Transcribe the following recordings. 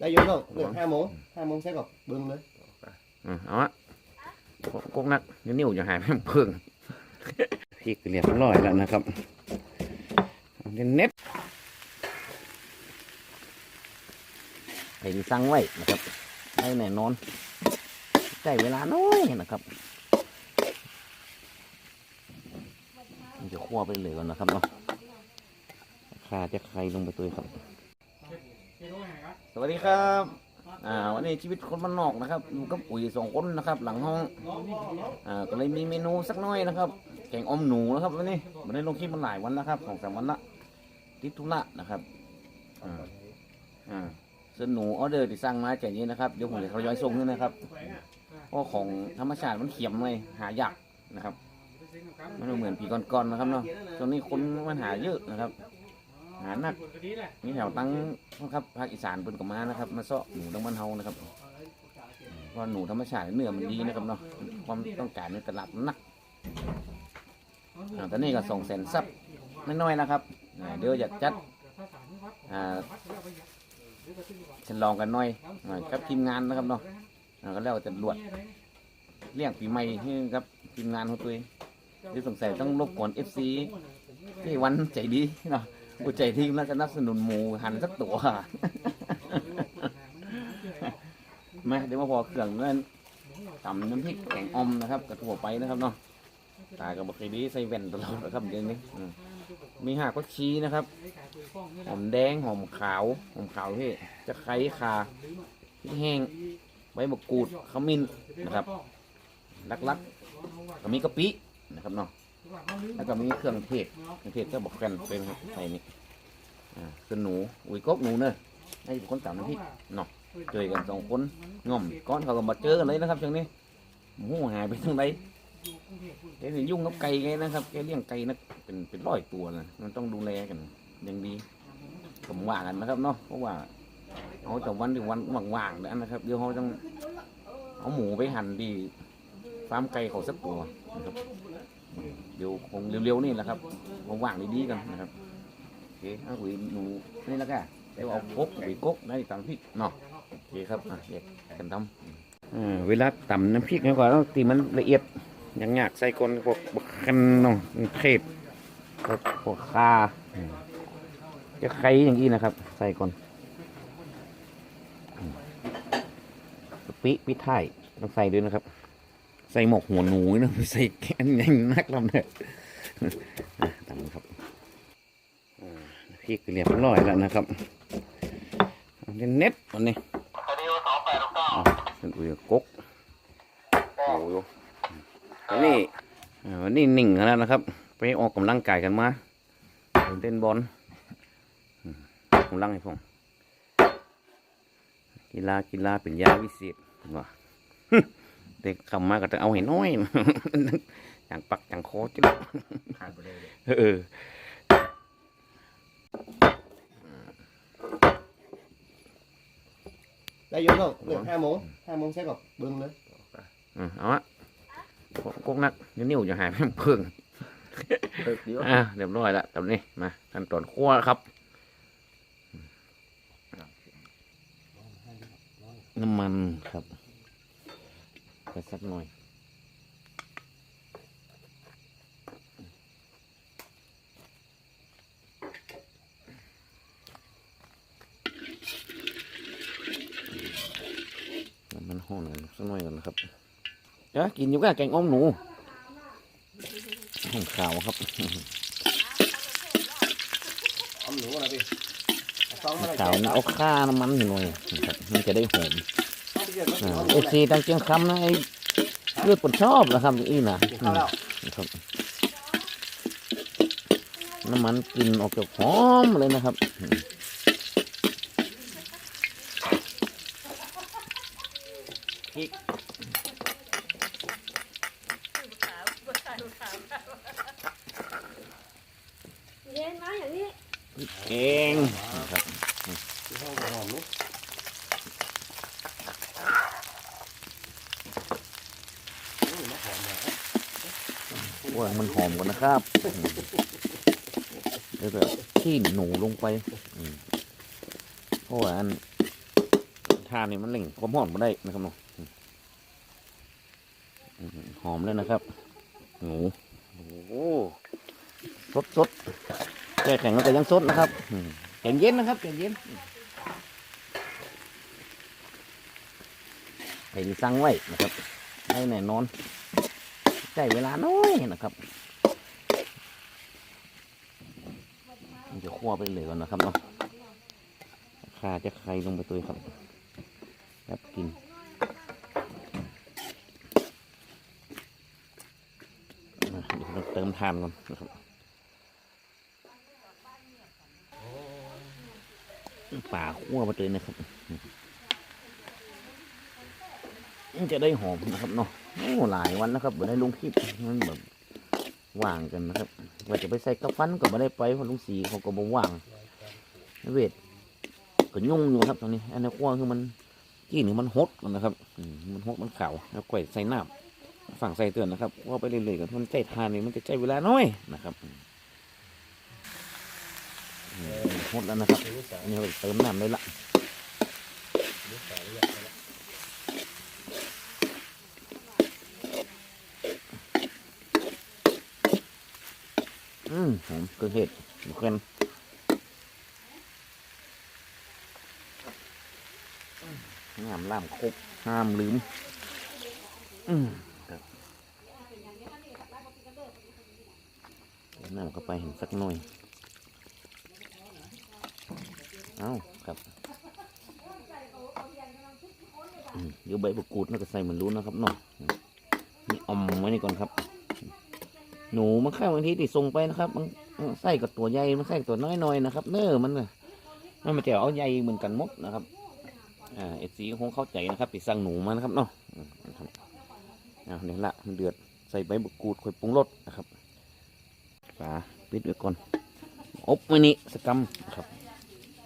ได้อยุ่งเนาะเลือกห้าโมงห้าโมงใช่กับเบิ้งเลยอะเอาอะกกนักเดี๋ยวนิ้วจะหายไปเพิ่งพริกเรียบร้อยแล้วนะครับเอาเน็ตไอ้ที่สั่งไว้นะครับได้แน่นอนใช้เวลาน้อยนะครับมันจะคั่วไปเลยก่อนนะครับเนาะข่าจะใครลงไปตัวครับส วัสดีครับอ่าวันนี้ชีวิตคนบ้านนอกนะครับอยู่กับปุ๋ยสองคนนะครับ หลังห้องอ่าก็เลยมีเมนูสักน้อยนะครับแกงอมหนูนะครับวันนี้มันได้ลงคลิปมาหลายวันแล้วครับสองสามวันละติดธุระนะครับอ่าอ่าส่วนหนูออเดอร์ที่สั่งมาจากนี้นะครับเดี๋ยวผมจะทยอยส่งให้นะครับเพราะของธรรมชาติมันเขียมเลยหายากนะครับไม่เหมือนปีก่อนๆนะครับเนาะช่วงนี้คนมันหาเยอะนะครับ หานักนี่แถวตั้งนะครับภาคอีสานเป็นกับมานะครับ มาเซาะหนูดังบ้านเฮานะครับเพราะหนูธรรมชาติเนื้อมันดีนะครับเนาะความต้องการในตลาดมันหนักตอนนี้ก็ส่งแสนซับไม่น้อยนะครับเดี๋ยวอยากจัดอ่าฉลองกันหน่อยอ่ากับทีมงานนะครับเนาะก็แล้วจะรวดเลี้ยงปีใหม่ให้กับทีมงานของตัวเองหรือสงสัยต้องรบกวนเอฟซีที่วันใจดีเนาะ กูใจทีมแล้วจะนับสนุนหมูหันสักตัวมาเดี๋ยวมาพอเครื่องนั่นตำน้ำพริกแกงออมนะครับกระถั่วไปนะครับเนาะตากับบะเคยดีใส่แว่นตลอดนะครับเดี๋ยวนี้มีหากก็ชี้นะครับ หอมแดงหอมขาวหอมขาวที่จะไคร้คาพริกแห้งใบมะกรูดขมิ้นนะครับลักๆก็มีกะปินะครับเนาะ แล้วก็มีเครื่องเทศเครื่องเทศก็บอกกันเป็นใส่นี่อ่าคือหนูอุ้ยกบหนูเนอะให้คนตามน้ำพริกเนาะเจอกันสองคนง่อมก้อนเขาก็มาเจอกันเลยนะครับช่วงนี้หูหายไปทางใดแกนี่ยุ่งกับไก่ไงนะครับแกเลี้ยงไก่นะเป็นเป็นร้อยตัวนะมันต้องดูแลกันอย่างดีผมว่ากันนะครับเนาะเพราะว่าเอาแต่วันถึงวันว่างๆแล้นะครับเดี๋ยวเขาต้องเอาหมูไปหั่นดีฟาร์มไก่เขาสักตัวนะครับ เดี๋ยวคงเร็วๆนี่แหละครับว่างๆดีๆกันนะครับโอเคเอาหวีหนูนี่แล้วกันเดี๋ยวเอากกหวีกกได้ตามพริกเนาะโอเคครับอะเด็กกันทำอ่าเวลาตำน้ำพริกเนี่ยก่อนต้องตีมันละเอียดอย่างยากใส่ก้นพวกบักคันเนาะเทศพวกพวกคาจะไข่อย่างนี้นะครับ ใส่ก่อนอืมกะปิปิไทยต้องใส่ด้วยนะครับ ใส่หมกหัวหนูนะไม่ใส่แกนยังนักลำเนี่ยอะตำครับพริกเรียบร้อยแล้วนะครับเอาเน็ตๆวันนี้เอาเป็นอุยกกโอ้โหวันนี้อ่าวันนี้นิ่งแล้วนะครับ ไปออกกำลังกายกันมาไปเล่นบอลอืมออกกำลังให้ผมกีฬากีฬาเป็นยาวิเศษว่ะ เด็กคำมาก็จะเอาให้น้อยจังปักจังโคตรจ้ะผ่านไปเลยเออได้อยุ่งเนาะเลือกห้าโมงห้าโมงใช่กับเบิ้งเลยอะเอาอะกกนักเดี๋ยวนิ้วจะหายไปเพิ่งเดี๋ยวอะเรียบร้อยแล้วตอนนี้มาขั้นตอนคั่วครับ น้ำมันครับไป สักหน่อยน้ำมันห้อนสักหน่อยก่อนนะครับเดี๋ยวกินอยู่กับแกงอ้อมหนูห้องขาวครับเอาหนูอะไรพี่เอาซองอะไรขาวนะเอาค่าน้ำมันหน่อยนะครับมันจะได้หอมเอาไปเก็บไว้อ่าเอาเอฟซีตังเชียงคำนะไอ้ เลือดปนชอบนะครับอีน่ะกินข้าวแล้วนะครับ น้ำมันกลินออกจากหอมเลยนะครับอืม เย็นมาอย่างนี้ เก่งนะครับ ที่ห้องหอมนุ๊ก ว่ามันหอมกว่านะครับอืม เดี๋ยวแบบขี้หนูลงไปเพราะว่าอันทานนี่มันเล่งความหอมมาได้นะครับเนาะอืมหอมเลยนะครับหมูโอ้สดสดแช่แข็งแล้วก็ยังสดนะครับแข็งเย็นนะครับแข็งเย็นใครที่สั่งไว้นะครับได้แน่นอนใช้เวลาน้อยนะครับมันจะ คั่วไปเลยก่อนนะครับเนาะข่าจะไข่ลงไปตัวครับแบบกินเดี๋ยวเราเติมทานก่อนนะครับป่าคั่วไปเลยนะครับ จะได้หอมนะครับเนาะโอ้หลายวันนะครับไม่ได้ลงคลิปมันแบบ ว่างกันนะครับว่าจะไปใส่กระฟันก็ไม่ได้ไปเพราะลุงสีเขาก็บอกว่างเวทก็ยุ่งอยู่ครับตอนนี้อันนี้กว้างคือมันกี้หนึ่งมันหดนะครับมันหดมันขาวแล้วกล้วยใส่น้ำฝั่งใส่เตือนนะครับว่าไปเรื่อยๆกันมันใจทานนี่มันจะใจเวลาน้อยนะครับอืมอืมหดแล้วนะครับอันนี้เราเติมน้ำเลยละ รู้สาเรียกแล้ว อืม หอมเครื่องเทศบุกเคนน้ำล่ามครบห้ามลืม อืมครับเติมน้ำเข้าไปเห็นสักหน่อย เอาครับอืมเดี๋ยวใบบกูดน่าจะใส่เหมือนรู้นะครับเนาะนี่อมไว้นี่ก่อนครับ หนูมันข้างบางทีที่ส่งไปนะครับ มันไส้กับตัวใหญ่มันไส้กับตัวน้อยๆนะครับ เน้อมันนะมันมาแจวเอาใหญ่เหมือนกันมดนะครับอ่าเอซีคงเข้าใจนะครับติดสั่งหนูมานะครับเนาะอ่าเดี๋ยละมันเดือดใส่ใบบุกูดค่อยปรุงรสนะครับฝาปิดไว้ก่อนอบไว้นี่สกัมนะครับ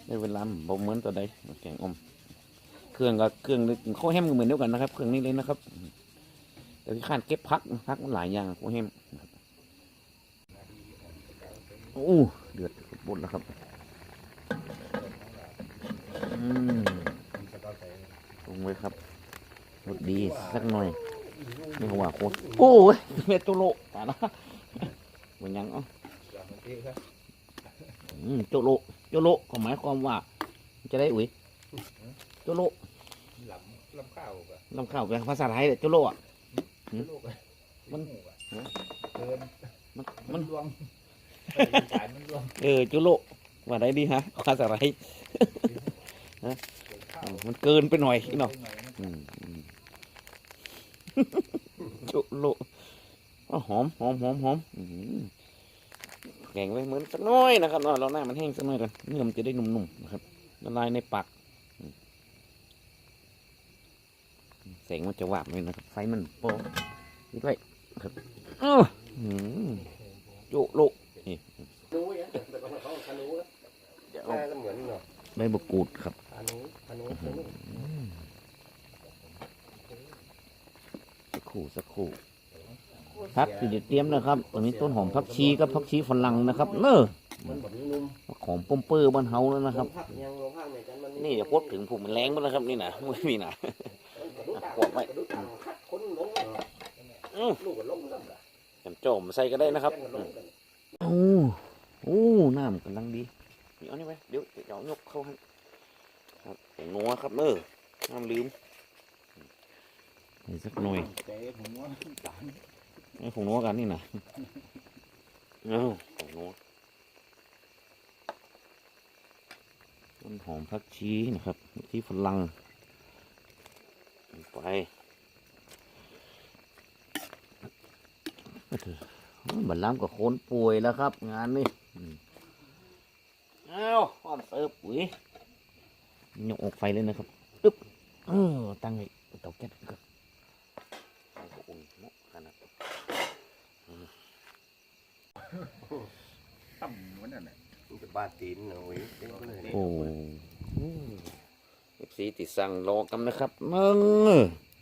ได้เวลาบ่เหมือนตัวใดแกงอม เครื่องก็เครื่องข้าวแฮมก็เหมือนเดียวกันนะครับ เครื่องนี้เลยนะครับแต่ที่ข้านเก็บพักพักมันหลายอย่างข้าวแฮม โอ้เดือดบดแล้วครับอืมมีสตอใส่ปรุงไว้ครับรสดีสักหน่อยนี่เขาว่าโคตรโอ้ยเมตุโลตายละวันยังเอะเสือมันเท่ครับอืมโจโลโจโลก็หมายความว่า จะได้อุ้ยโจโลลำลำข้าวกับลำข้าวกับภาษาไทยเลยโจโลอะมันเกินมันมันรวม สายมันรวมเออโจโลว่าได้ดีฮะภาษาไทยข้าวอืมมันเกินไปหน่อยเนาะไปหนอยนะอืมอืมโจโลอ้าวหอมหอมหอมหอมอืมแกงไว้เหมือนสักน้อยนะครับเนาะเราหน้ามันแห้งสักหน่อยกันเนื้อมันจะได้นุ่มๆนะครับละลายในปากแสงมันจะวาบเลยนะครับไฟมันโป๊ะนี่ด้วยครับอ้อืมโจโล นี่รู้ยังแต่ก่อนเขาคานูนะเดี๋ยวแม่ก็เหมือนเนาะใบมะกรูดครับคานูคานูคานูสักครู่สักครู่พักที่จะเตรียมนะครับตอนนี้ต้นหอมผักชีกับผักชีฝรั่งนะครับเนอะมันแบบนุ่มหอมป้อมเปอร์บ้านเฮาแล้วๆนะครับลงพักยังลงพักในกันมันนี่จะพูดถึงผมมันแรงบ้างนะครับนี่นะไม่มีนะกระดูกตาขวบไว้กระดูกตาคัดคนลงอื้อลูกก็ลงกันละแถมโจมใส่ก็ได้นะครับ แกงก็ลงกัน โอ้ โอ้น้ำกำลังดีนี่เอานี่ไปเดี๋ยวเดี๋ยวยกเข้าให้ครับผงนัวครับเนอะห้ามลืมใส่สักหน่อยผมว่าตาลไอ้ผงนัวกันนี่นะเอ้าผงนัวต้นหอมผักชีนะครับ ที่ฝรั่งไปบัดล้ำกับโคนป่วยแล้วครับ งานนี่ เอ้าพร้อมเสิร์ฟปุ๋ยยกออกไฟเลยนะครับตึ๊บเออตั้งไว้เตาแก๊สครับอุ่นเหมาะขนาดต่ำวันนั้นแหละมันจะบาดตีนหน่อยเต็มเลยโอ้เอฟซีติดสั่งรอกันนะครับมึงเ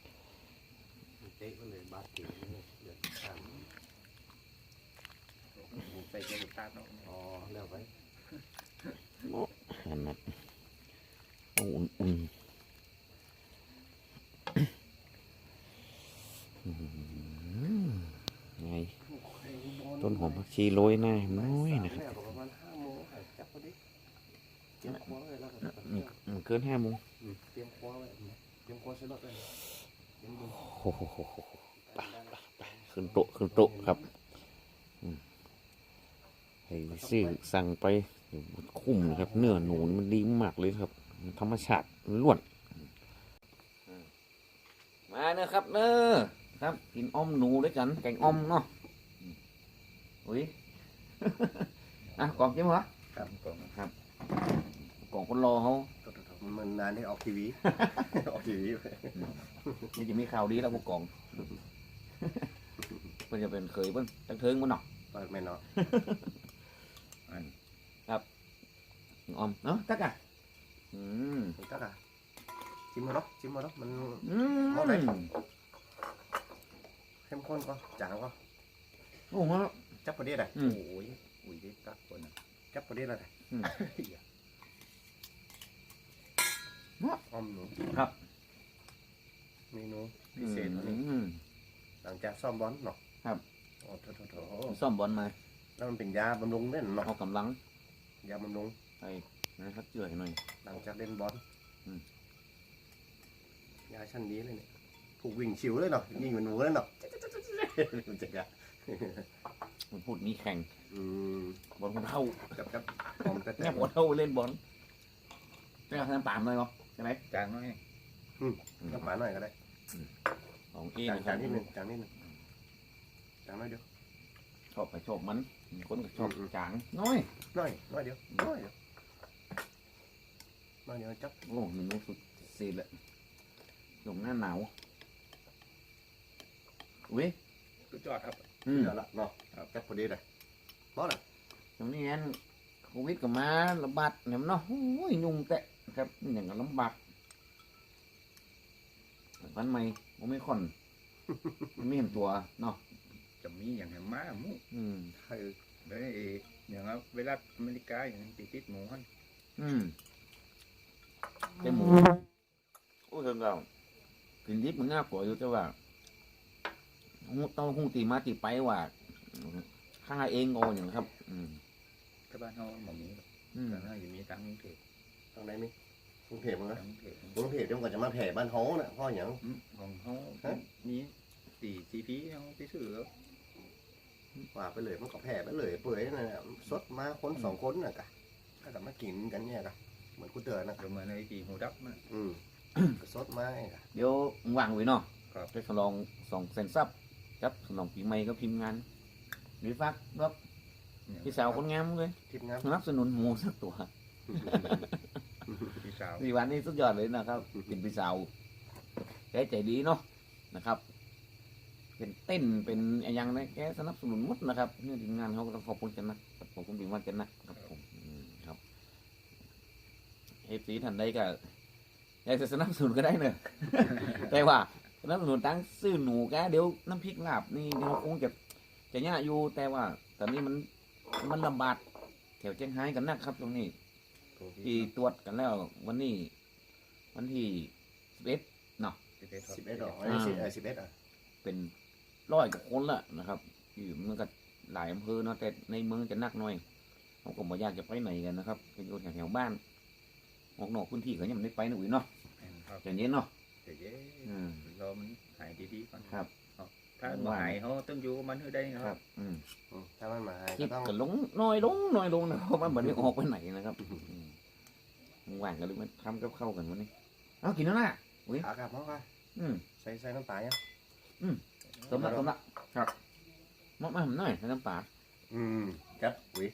ใส่เกลือตาเนาะอ๋อเลือกไว้โอ้นั่นนะโอ้อุ่นไงต้นหอมผักชีโรยหน้าน้อยนะครับมันเกินห้าโมงเตรียมคว้าไว้เตรียมคว้ใช้รถไว้โอ้โหไปขึ้นโต๊ะขึ้นโต๊ะครับ ซื้อสั่งไปมันคุ้มนะครับ เนื้อหนูนี่มันดีมากเลยครับมันธรรมชาติล้วนอืมมาเนอะครับเนอะครับกินอ้อมหนูด้วยกันแกงอ้อมเนาะอืมอุ้ยอะกล่องจิ้มเหรอครับผมกล่องคนรอเขามันนานที่ออกทีวีออกทีวีไปนี่จะมีข่าวดีแล้วพวกกล่องเพื่อจะเป็นเคยเพิ่นตั้งเทิงมันเนาะเปิดแม่เนาะ อ้อมเนาะตักอะอืมมันตักอะชิมมาเนาะชิมมาเนาะมันอืมเอาไหนเข้มข้นก็จางก็โอ้โหจับพอดีเลยอืมโอ้ยอุ้ยได้ตักคนน่ะจับพอดีเลยอืมอ้อมหนูครับเมนูพิเศษวันนี้อืม หลังจากซ่อมบอลเนาะครับ โอ้โถโถโถซ่อมบอลมาแล้วมันเป็นยาบำรุงเล่นเนาะเอากำลังยาบำรุง ไปนะครับเจือให้หน่อย หลังจากเล่นบอลอืม ยาชั้นนี้เลยเนี่ยผูกวิ่งชิวเลยเนาะยิงเหมือนหนูเลยเนาะรู้จักอะมันพูดมีแข่งอืมบอลคนเท่ากับกับหอมกระเทีเนี่ยยหัวเท่าเล่นบอลไม่เอาน้ำตาลเลยเหรอใช่ไหมจางน้อยอืมน้ำปลาหน่อยก็ได้ของเอจางนะคจารับงนิดนึงจางนิดนึงจางน้อยเดียว ชอบไปชอบมันคนก็ชอบอืม จางน้อย น้อยน้อยเดียวน้อยเดียว น้อยเดียวจับโอ้หนึ่งสุดสีเลยลงหน้าหนาวอุ้ยสุดยอดครับอืมเดี๋ยวละเนาะจับพอดีเลยบอสอะตรงนี้อันโควิดก็มาระบาดเนี่ยเนาะโอ้ยยุ่งแตะครับนี่อย่างก็ลำบากวันใหม่ผมไม่ค่อนไม่เห็นตัวเนาะจะมีอย่างแหมม้าหมูอืมคือเลยอย่างว่าเวลาอเมริกาอย่างติดติดหมูฮันอืม เป็นหมูโอ้ยเรื่องเรากินดิบมันง่ายกว่าอยู่แต่ว่าต้องคงตีมาตีไปว่าค่าเองโออย่างครับ อืมที่บ้านเขาหมอมีอืมแต่น่าจะมีตังค์เทพตรงไหนมีกรุงเทพมั้งนะตังค์เทพกรุงเทพเดี๋ยวก่อนจะมาแผ่บ้านเฮาน่ะพ่ออย่างของเขาฮะ มีสี่ซีพีเขาไปซื้อแล้วว่าไปเลยมันก็แผ่ไปเลย เปื่อยนั่นแหละสดมาคนสองคนน่ะกะถ้ากับมากินกันเนี่ยกะเห มือนกูเตือนนะเดี๋ยวมาในปีหูดับมาอืมก็สดมาไอ้กะเดี๋ยววางไว้เนาะครับไปฉลองสองแสนซับครับฉลองปีใหม่ก็พิมพ์งานหรือฟักครับเนี่ยพี่สาวคนงามเลยทิพย์งามสนับสนุนหมูสักตัวพี่สาวสี่วันนี้สุดยอดเลยนะครับเป็นพี่สาวแกใจดีเนาะนะครับ เป็นเต้นเป็นอะไรอย่างนี้แกสนับสนุนหมดนะครับเนี่ยทีมงานเขาก็ต้องขอบคุณกันนะครับขอบคุณปีวันกันนะครับผมอืมครับเอฟซีท่านใดก็อยากจะสนับสนุนก็ได้เนอะ แต่ว่าสนับสนุนตั้งซื้อหนูแกเดี๋ยวน้ำพริกลาบนี่เดี๋ยวคงจะจะยากอยู่แต่ว่า ตอนนี้มันมันลำบากแถวเชียงไฮ้กันนะครับตรงนี้ที่ตรวจกันแล้ว วันนี้ วันที่สิบเอ็ดสิบเอ็ดสิบเอ็ดดอกไอ้สิบเอ็ดสิบเอ็ดอะเป็นร้อยกว่าคนละนะครับ อยู่มันก็หลายอำเภอเนาะแต่ในเมืองจะนักหน่อยเขาก็บอกอยากจะไปไหนกันนะครับไปอยู่แถวๆบ้าน ออกนอกพื้นที่ก็ยังไม่ได้ไปนะอุ้ยเนาะครับใจเย็นเนาะเดี๋ยวเย้อืมรอมันหายดีๆก่อน ครับ ถ้ามันหายเขาต้องอยู่กับมันให้ได้คครัรับบอืมอืมถ้ามันมาคิก็ดต้องก็ลงน้อยลงน้อยลงนะเพราะมันเหมือนได้ออกไปไหนนะครับอืมว่างกันเลยมาทำกับข้าวกันวันนี้เอากินแล้วนะขากลับเนาะค่ะอืมใส่ใส่น้ำตาลยังต้มละต้มละครับมามาหน่อยใส่น้ำปลาอืมจับอุ้ย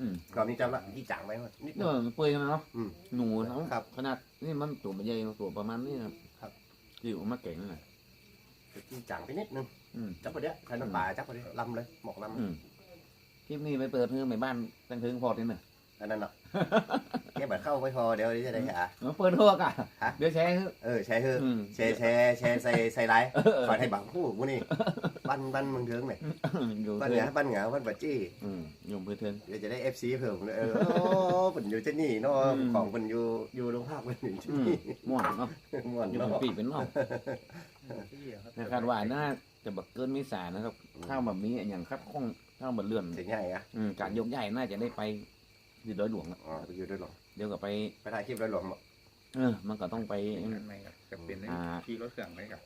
อืมกรอบนี้จับละที่จางไปหมดนิดเออมันเปื่อยกันเนาะอืมหนูเนาะครับขนาดนี่มันตัวมันใหญ่ตัวประมาณนี้นะครับครับ ที่ออกมาเก่งเลยที่จางไปนิดนึงอืม จับไปเดี๋ยวใส่น้ำปลาจับไปเดี๋ยวลำเลยหมกลำอืม คลิปนี้ไปเปิดเพื่อในบ้านตั้งเทิงพอดีเนอะอันนั้นเนาะ แค่บัดเข้าไม่พอเดี๋ยวจะได้หามาเปิดทั่วกันฮะเดี๋ยวแชร์ให้เออแชร์เถอะอืม แชร์แชร์แชร์ใส่ใส่ไลน์เออขอให้บังคู่กูนี่บ้านบ้านเมืองเทิงเนี่ยอยู่บ้านเทิเหงงาบ้านเหงาบ้านบัดจี้อืมอยู่เพื่อเทิงเดี๋ยวจะได้เอฟซีเพิ่มเลยเออโอ้เป็นอยู่ที่นี่เนาะอืม ของเป็นอยู่อยู่โรงภาพเป็นอยู่ที่อืมนี่ม่วนเนาะม่วนอยู่เนาะเป็นปีเป็นเนาะที่ครับแต่คาดว่าน่าจะบักเกินไม่สานะครับข้าวแบบนี้อย่างคัดข้องถ้ามันเลื่อน เสียงใหญ่อะอืมการยกย้ายน่าจะได้ไป ที่ร้อยหลวงอะอ๋อไปอยู่ด้วยหรอเดี๋ยวก็ไป ไปถ่ายคลิปด้วยหรอเออ มันก็ต้องไปเป็นอันใหม่ครับจะเป็นไอ้อ่า ขี่รถเครื่องไหมครับ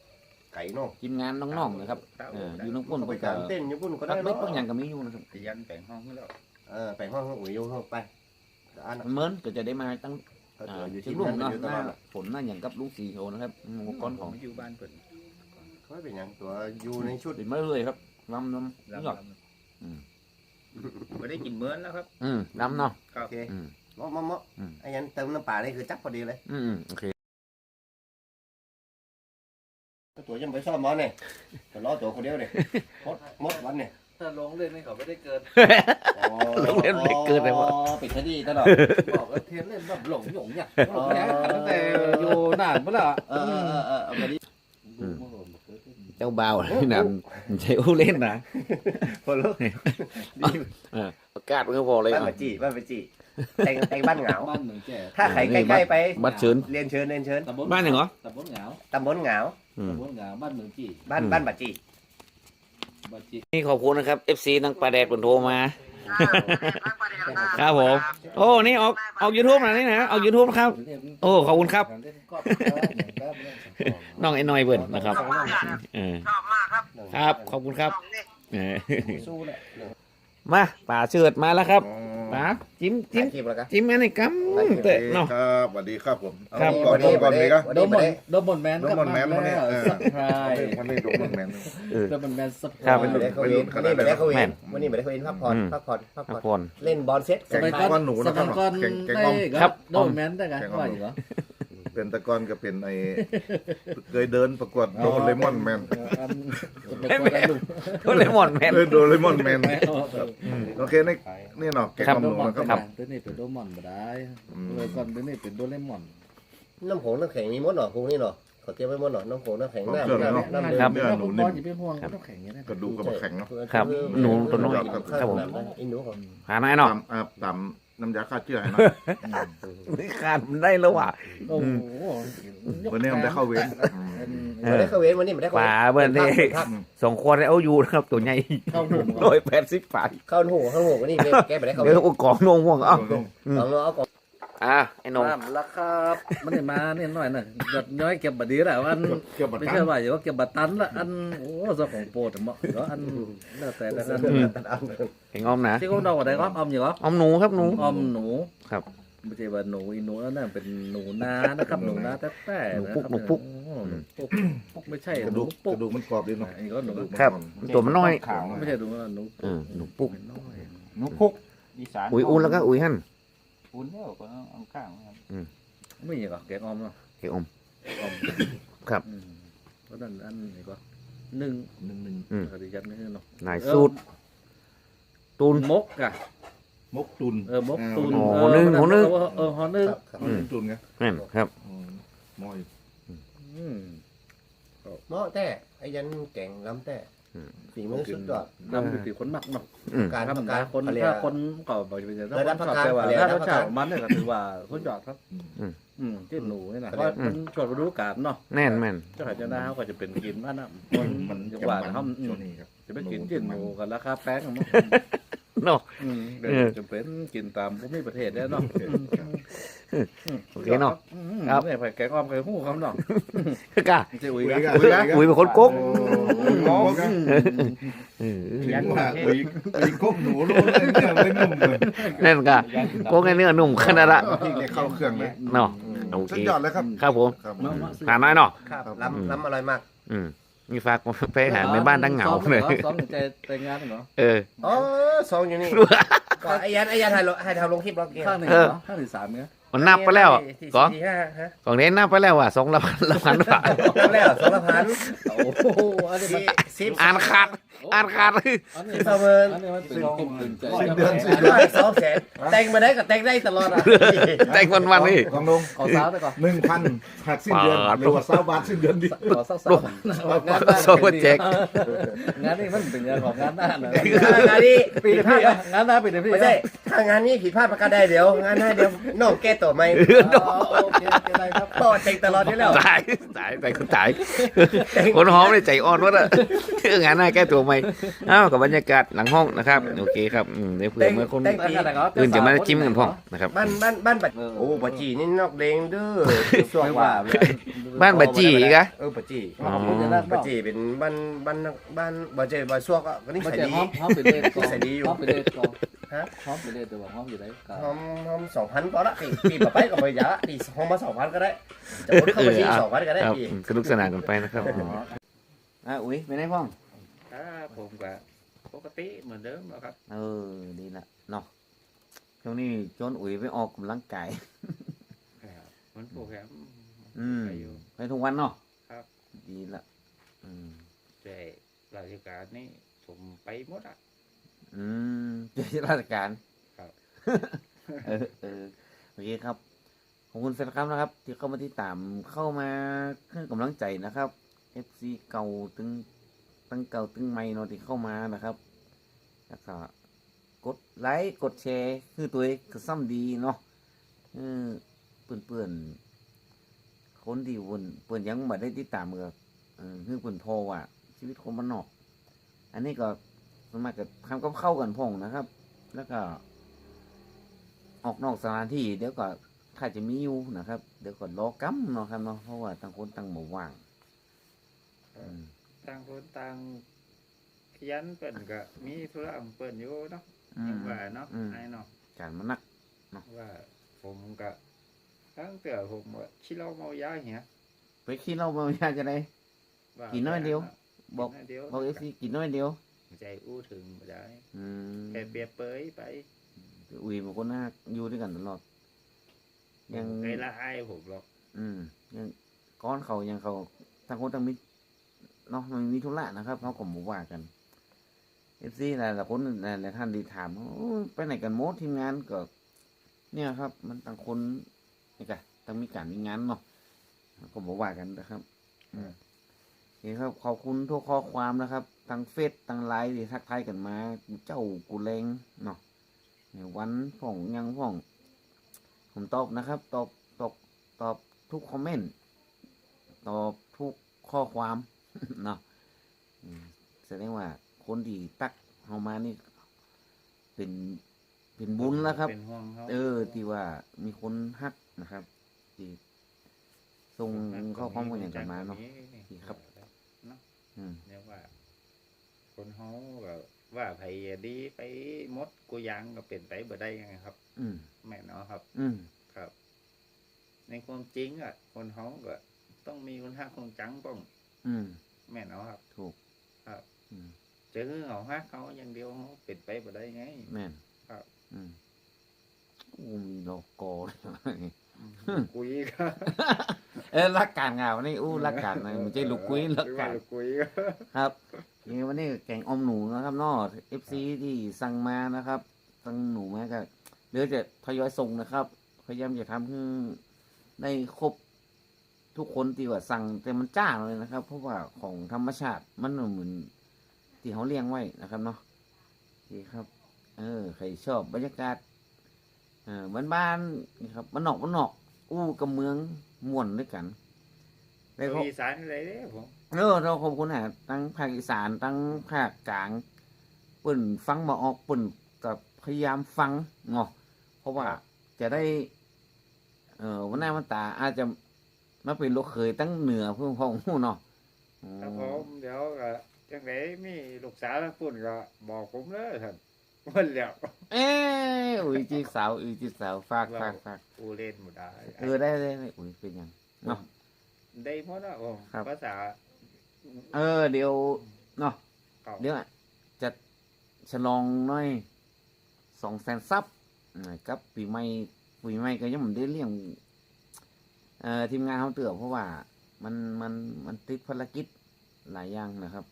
ไก่เนาะทีมงานน้องๆนะครับเอออยู่น้องพุ่นไปไปกากัรเต้นอยู่พุ่นก็รัได้บเล็เนาะกบางอย่างก็มีอยู่นะครับทะยันแปลงห้องให้แล้วเออไปห้องอุ๋ยอยู่ห้องไปอันมันเหมือนก็จะได้มาตั้งก็อ่าอยู่ที่ที่รุ่รุ่งนเนาะอยู่หตลน้าอดฝนหน้าอย่างกับลุงสีโชนะครับอืมอุปกรณ์ของผมอยู่บ้านเปิดเขาเป็นอย่างตัวอยู่ในชุด ติดมาเลยครับลำลำลนี่หรอกำอืม ไม่ได้กินเหมือนแล้วครับ อืมลำเนาะครัโอบเคอืมเมาะเมาะเมาะอืม ไอ้ยันเติมน้ำปลานี่คือจับพอดีเลยอืมอืมโอเคตัวยังไปซ่อมมอเนี่ยแต่ล้อตัวคนเดียวเนี่ยมดมดวันเนี่ยถ้าลงเล่นนี่เขาไม่ได้เกิน ลงเล่นไม่เกินเลยวะอ๋อปิดคดีตลอด บอกว่าเทนเล่นแบบหลงหยงเนี่ยหลงแหนตั้งแต่อยู่นานเมื่อไหร่เออเออเออเออเอาไปดิ เจ้าบ่าวนี่นะใช่อู้เล่นนะพอรู้เออประกาศมันก็พอเลยบ้านอะปะจีบ้านปะจีแต่งแต่งบ้านเหงาบ้านเหมืองแก่ถ้าใครใกล้ๆไปบัดเชิญเรียนเชิญเรียนเชิญตำบลบ้านหนึ่งเหรอตำบลเหงาตำบลเหงาอืมตำบลเหงาบ้านเหมืองกี่บ้านอืมบ้านปะจีบ้านจีนี่ขอบคุณนะครับ FC นังปลาแดดบนโทรมาครับผม โอ้นี่ออกออกยูทูบนะนี่นะออกยูทูบครับ โอ้ขอบคุณครับ น้องไอ้น้อยเบิ่นนะครับเออชอบมากครับครับ ขอบคุณครับลองนี่เออสู้แหละมาป่าเชิดมาแล้วครับป่าจิ้มจิ้จิ้มมคลิปแล้วกันจิ้มอันนี้กัมเตะเนาะ ครับสวัสดีครับผมเอาครับก่อนก่อนก่อนดีครับวันโดนี้มไม่อนได้โดมอนแมนโดมอนแมนกลับวันนี้เออสับไพรส์วันนี้โดมอนแมนโดมอนแมนสับไพรครับส์ไม่ได้เข้าเวรวันนี้ไม่ได้เข้าเวรวันนี้ไม่ได้เข้าเวรพักผ่อนอืมพักผ่อนพักพักผ่อนผ่อนเล่นบอลเซ็ตแกงก้อนหนูสนะคมัรับยก่อนแกงแกงได้อ้อมครับโดมอนแมนได้ไงแกงอ้อมว่าอยู่เหรอ เป็นตะกอนก็เป็นไอ เคยเดินประกวดโดเรมอนแมนเอออันสมัยก่อนอันลูกโดเรมอนแมน เคยโดเรมอนแมนแม่เอาเอาโอเคนี่นี่เนาะแกงครับอ้อมโดหนูมอนนะครับครับตัวนี้เป็นโดมอนบ่ได้อืม เลยก่อนตัวนี้เป็นโดเรมอน น้ำผงน้ำแข็งมีมดหน่อพวกนี้หน่อเขาเตรียมไว้มดหน่อน้ำผงน้ำแข็งน้ำเครื่องเนาะน้ำครับเนื้อหนูนิ่ม อย่าไปห่วงก็ต้องแข็งอย่างนี้นะกระดูกก็มาแข็งเนาะครับหนูตัวน้อยครับครับผมอินหนูของหาหน่อยเนาะตามอ่าตาม น้ำยาฆ่าเชื้อให้เนาะไม่ขาดมันได้แล้วว่ะ โอ้โหวันนี้ผมได้เข้าเวรอืมเออไม่ได้เข้าเวรวันนี้ไม่ได้เข้าเวป่ารเบิ่นนี่พักสองคนเอาอยู่นะครับ ตัวใหญ่เข้าหูร้อยแปดสิบฝ่ายเข้าหูเข้าหูวันนี้แกไม่ได้เข้าเวเดี๋ยวรเอากองนวงห่วงเอ้าลองเอาก่อน อะไอ้นงน้ำราคามันได้มาเนี่ยหน่อยน่ะหยดย้อยเก็บบัดดีแหละวันเกี่ยวกับไม่ตัใช่นว่าอย่าว่าเก็บบัตรตันละอันโอ้เจ้าของโปรดเหมาะเหรออันแล้วแต่แต่อันตัดเอาไอ้งอมนะที่เขาเดาอะไรก็อมอยู่เหรออมหนูครับหนูอมหนูครับไม่ใช่ว่าหนูอีหนูนั่นนะเป็นหนูนานะครับหนูนาแต่แต่หนูนะปุ๊กครับหนูปุ๊กโอ้หนูปุ๊กปุ๊กไม่ใช่กระหดูนูกปุ๊กกระดูกมันกรอบดีเนาะอันนี้ก็หนูกะดูกครับอ่อนตัวมันน้อยขาวไม่ใช่หนูหนูเออหนูปุ๊กน้อยหนูพุกอีสานอุ้ยอุ่นแล้วก็อุ้ยหั่น อุ่นแล้วก็เอาข้างครับไม่ใช่เหรอแกงอมเนาะไอ้อมอมครับ อืมก็นั่นอันนี้ก็หนึ่งหนึ่งหนึ่งอืม ปกติยัดไม่ใช่เนาะนายสูตรตูน มกอะมกตุนเออมกตูนอ๋อนึ่งหัวนึ่ง เออเออหัวนึ่งครับครับมกตุนไงนั่นครับ อืมมอยอืมเมาะแต่ไอ้ยันแก่งล้ำแต่ ฝีมือสุดยอด นำอยู่ที่คนมักเนาะอืม การธรรมทำดาการคนเขาเรีย ถ้ากคนก็บอกจะเป็นระดับถ้าประการแต่ว่าเขาเรียกถ้าระดับเขาประเช่าการมันเนี่ยก็ถือว่าคนยอดครับ อืม อืมที่หนูนี่นะอืมว่ามันชวนไปรู้การเนาะแน่นแม่น เจ้าขายเจ้าหน้าเขาก็จะเป็นกินมันอะมัมันนมันจังจะหวะมันเขาอืช่มวงนี้ครับจะไปกินจิ้นหมูกันราคาแพงอะมั้ง เนาะ อืมเดี๋ยวเออจะเป็นกินตามภูมิประเทศได้เนาะ โอเคเนาะอืมครับเนี่ยไปแกงอ้อมไก่หู้เขาเนาะกะไม่ใช่อุ้ยอุ้ยนะกันอุ้ยอุ้ยเป็นคนก๊กโอ้โหกันเออยันว่าอุ้ยอุ้ยกบหนูโลดเลยเนี่ยเลยนุ่มเลยนั่นกะก๊กไอ้เนื้อหนุ่มขนาดละพี่เนี่ยเข้าเครื่องเลยเนาะโอสุเคดยอดเลยครับครับผมครับมามาซื้อหาน้อยเนาะครับล้ำล้ำอร่อยมาก อืมมีฝากไปหาในบ้านตั้งเหงาเลยซ้อมหนึ่งใจแต่งงานเหรอเอออ๋อสองอยู่นี่ก็ไอ้ยันไอ้ยันให้ลงให้ทำลงคลิปเราเกี่ยวข้างหนึ่งเออเหรอข้างหนึ่งสามเนี่ย มันนับไปแล้วสี่ก็สี่ห้าฮะของเน้นนับไปแล้วว่ะสองละพันละพันบาท นับแล้วสองละพันโอ้โหอันนี้มันสี่สิบอ่านขาด อ่านขาดอันนี้สิบประเมินอันนี้มันเป็นกลุ่มตึงใจสิบเดือนสิบร้อยสองแสนแต่งมาได้ก็แต่งได้ตลอดอะแต่งวันวันๆนี่ของลงขอสาวไปก่อนหนึ่งพันหักสิ้นเดือนปาดหรือว่าเศร้าบาทสิ้นเดือนดิขอสักสาวงานโซเวอร์แจ็คงานนี้มันเป็นงานของงานหน้านะงานนี้ปีผิเดีดยวพพี่ลาดงานหน้าปีเดียวพี่ไม่ใช่ถ้างานนี้ผิดพลาดประการใดเดี๋ยวงานหน้าเดี๋ยวน้องแก้ตัวไหมโอเคโอเคได้ครับต่อแต่งตลอดนี่แล้วตายตายตายคนตายคนหอมเลยใจอ่อนวะอะงานหน้าแก้ตัวไหมอ้าวกับบรรยากาศหลังห้องนะครับโอเคครับอืมเดี๋ยวเผื่อเมื่อคนแต่งปีอื่นจะมาจิ้มกันพอนะครับ บ้านบ้านบ้านปัจเออโอ้ปัจจีนี่นอกเลงเด้อสวกว่าบ้านบัจจีอีกอะเออปัจจีอ๋อปัจจีเป็นบ้านบ้านบ้านบัจจีบ้านสวกอะก็นี่มันใส่จะดีหอมหอมไปเลยก่อนใส่ดีอยู่หอมไปเลยก่อนฮะหอมไปเลยแต่ว่าหอมอยู่ไหนก่อนหอมหอมสองพันพอละปีปีต่อไปก็ไปยะปีหอมมาสองพันก็ได้จะลดเข้าไปที่สองพันก็ได้ครับปีสนุกสนานกันไปนะครับอะอุ้ยไม่ได้พ้อง ครับผมก็ปกติเหมือนเดิมแล้วครับ เออ ดีละเนาะช่วงนี้จนอุ๋ยไปออกกำลังกายครับเหมือนโปรแกรมอืมไปอยู่ไปทุกวันเนาะครับ ดีละอืมแต่ราชการนี่ผมไปหมดอะ อืมเจ้าราชการครับเออเออโอเคครับขอบคุณแฟนคลับนะครับ ที่เข้ามาที่ตามเข้ามาให้กำลังใจนะครับ FC เก่าตึง ตั้งเก่าตึงใหม่เนาะที่เข้ามานะครับแล้วก็กดไลค์กดแชร์คือตัวเองคือซ้ำดีเนาะเออเปื่อนเปื่อนๆคนที่วนเปื่อนยังมาได้ติดตามกับเออคือเปื่อนพอว่าชีวิตคนบ้านนอก อันนี้ก็สวนมากกับทำกับเข้ากันพงนะครับ แล้วก็ ออกนอกสถานที่ เดี๋ยวก็ถ้าจะมีอยู่นะครับ เดี๋ยวก็รอกำเนาะครับเนาะเพราะว่าต่างคนต่างบ่ว่าง อืม ต่างคนต่างขยันเปิ่นก็มีธุระของเปิ่นอยู่เนาะอืยัมงว่าเนาะอืม ไอ้เนาะการมานัก ว่าผมก็ตั้งแต่ผมว่าชิเหล้าเมายาเหี้ยไปขี้เหล้ามาอยากจะได้ ว่ากินน้อยเดียวบอกกินน้อยเดียวบอกเอฟซีกินน้อยเดียว ใจอู้ถึงบ่ได้อืมแค่เปรียบเปยไปอุ้ยบางคนน่าอยู่ด้วยกันตลอด ยัง เคยละอายผมหรอก อืมยังก้อนเขายังเขาทางคนต่างมี เนาะมันมีธุระนะครับเขาก็บอกว่ากันเอฟซีหลายๆคนหลายๆท่านดีถามโอ้ไปไหนกันโมดทีมงานก็ เนี่ยครับ มันต่างคนนี่กะต้องมีการมีงานเนาะก็บอกว่ากันนะครับอืมโอเคครับ ขอบคุณทุกข้อความนะครับทางเฟซทางไลน์ที่ทักทายกันมา เจ้ากูแรงเนาะในวันผ่องยังผ่อง ผมตอบนะครับ ตอบตอบตอบทุกคอมเมนต์ตอบทุกข้อความ เนาะอืมแสดงว่าคนที่ตักเฮามานี่ เป็นเป็นบุญแล้วครับ เป็นห่วงเขาเออ ที่ว่ามีคนฮักนะครับ ที่ส่งข้อความกันอย่างกันมาเนาะดีครับอืมเนี่ยว่า คนเฮาก็ว่าไผดีไปหมดกูยังก็เป็นไปบ่ได้ไงครับ อืมแม่นเนาะครับ อืมครับ ในความจริงอะ คนเฮาก็ต้องมีคนฮักคนจังป้อง อืม แม่นเนาะครับ ถูกครับ อืมเจอเขาฮักเขาอย่างเดียวเขาเป็นไปบ่ได้ไง แม่นครับ อืมโอ้มีโลโก้เลยคุยก็เออรักการงานวันนี้อู้รักการนะมันใจลูกกุ้ยรักการ ลูคุยก็ครับนี่วันนี้แกงอมหนูนะครับเนอกเอฟซีที่สั่งมานะครับ สั่งหนูมาก็เดี๋ยวจะทยอยส่งนะครับ พยายามจะทำให้ได้ครบ ทุกคนที่ว่าสั่งแต่มันจ้าเลยนะครับ เพราะว่าของธรรมชาติมันเหมือนที่เขาเลี้ยงไว้นะครับเนาะโอเคครับ เออใครชอบบรรยากาศเออบ้านๆนี่ครับมันนอกมันนอก อู้กับเมืองม่วนด้วยกันแล้วก็อีสานอะไรเด้ผมเออเราขอบคุณฮะทั้งภาคอีสานทั้งภาคกลางเปิ่นฟังมาออกเปิ่นกับพยายามฟังเนาะเพราะว่าจะได้ เออวันหน้าวันตาอาจจะ มาเป็นลูกเคยตั้งเหนือเพื่อนพ้องหูเนาะอ๋อครับผมเดี๋ยวก็จังไดมีลูกสาวทั้งปุ่นก็บอกผมเด้อท่านวันแล้วเอ้ยอุ้ยจีสาวอุ้ยจีสาวฝากฝากฝากกูเล่นบ่ได้เออได้ได้ได้อุ้ยเป็นยังเนาะ ได้หมดอะผมครับ ภาษาเออ เดี๋ยวเนาะครับเดี๋ยวจะฉลองหน้อยสองแสนซับนะครับปีใหม่ปีใหม่ก็ยังไม่ได้เลี้ยงเอ่อ ทีมงานเขาเตือเพราะว่ามันมันมันติดภารกิจหลายอย่างนะครับ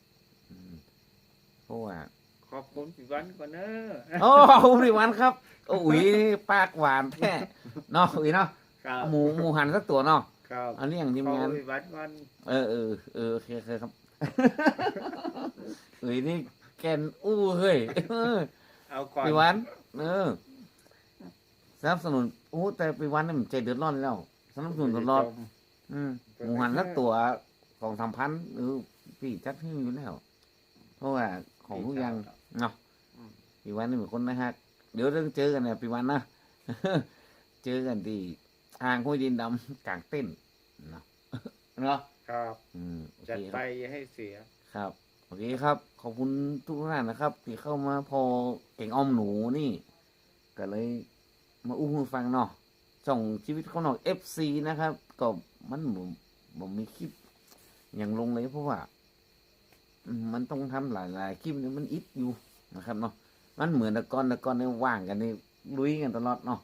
อืมเพราะว่าขอบคุณพี่วันก่อนเนอะโอ้คุณพิวันครับโอ้อุ๋ยปากหวานแท้เนาะอุ๋ยเนาะครับหมูหมูหันสักตัวเนาะครับอันนี้อย่างทีมขอบงานคุณพี่วันก่อนเออเออเออโอเคโอเคครับอุ๋ยนี่แกนอู้เฮ้ยเออเอาก่อนปีวันเออสนับสนุนโอ้แต่ปีวันนี่มันใจเดือดร้อนแล้ว สนับสนุนตลอด อืมหมูหันสักตัวสองสามพันเออพี่จัดให้อยู่แล้วเพราะว่าของทุกอย่างครับเนาะอืมพี่วันนี่เป็นคนนะฮะเดี๋ยวเรื่องเจอกันเนี่ยพี่วันนะเจอกันที่อ่างห้วยดินดำกลางเต้นเนาะเนาะครับอืมโอจัดเคคไปรับอย่าให้เสีย ครับโอเคครับ ขอบคุณทุกท่านนะครับ ที่เข้ามาพอเก่งอ้อมหนูนี่ ก็เลยมาอู้หูฟังเนาะ ส่องชีวิตของน้องเอฟซีนะครับ ก็มันผมผมมีคลิปอย่างลงเลยเพราะว่าอืมมันต้องทำหลาย ๆ คลิปเนี่ยมันอิดอยู่นะครับเนาะมันเหมือนแตะกอนแตะกอนในว่างกันนี่ลุยกันตลอดเนาะ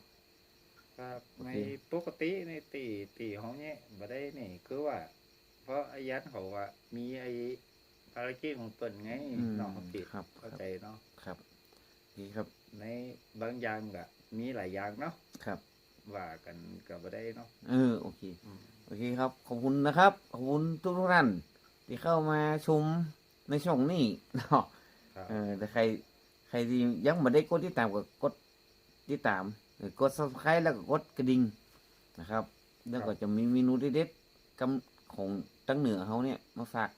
ครับโอเคในปกติในตีตีของเนี้ยบ่ได้นี่คือว่า เพราะอายันเขาว่า มีไอ้ภารกิจของตนไงอืมน้องเขาติดครับคเข้ารับใจเนาะครับโอเคครับ ในบางอย่างก็มีหลายอย่างเนาะครับ ว่ากันก็บ่ได้เนาะเออโอเคอืมโอเคครับ ขอบคุณนะครับ ขอบคุณทุกทุกๆท่านที่เข้ามาชมในช่องนี้เนาะครับเออแต่ใคร ใครที่ยังไม่ได้กดติดตามก็กดติดตามหรือกด subscribe แล้วก็กดกระดิ่งนะครับ แล้วก็จะมีเมนูเด็ดๆกำของตั้งเหนือเขาเนี่ยมาฝาก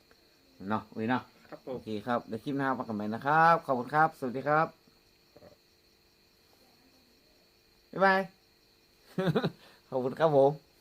เนาะเว้ยเนาะครับผโอมเคครับเดี๋ยวคลิปหน้าพบกันใหม่นะครับ ขอบคุณครับ สวัสดีครับ บ๊ายบาย ขอบคุณครับผม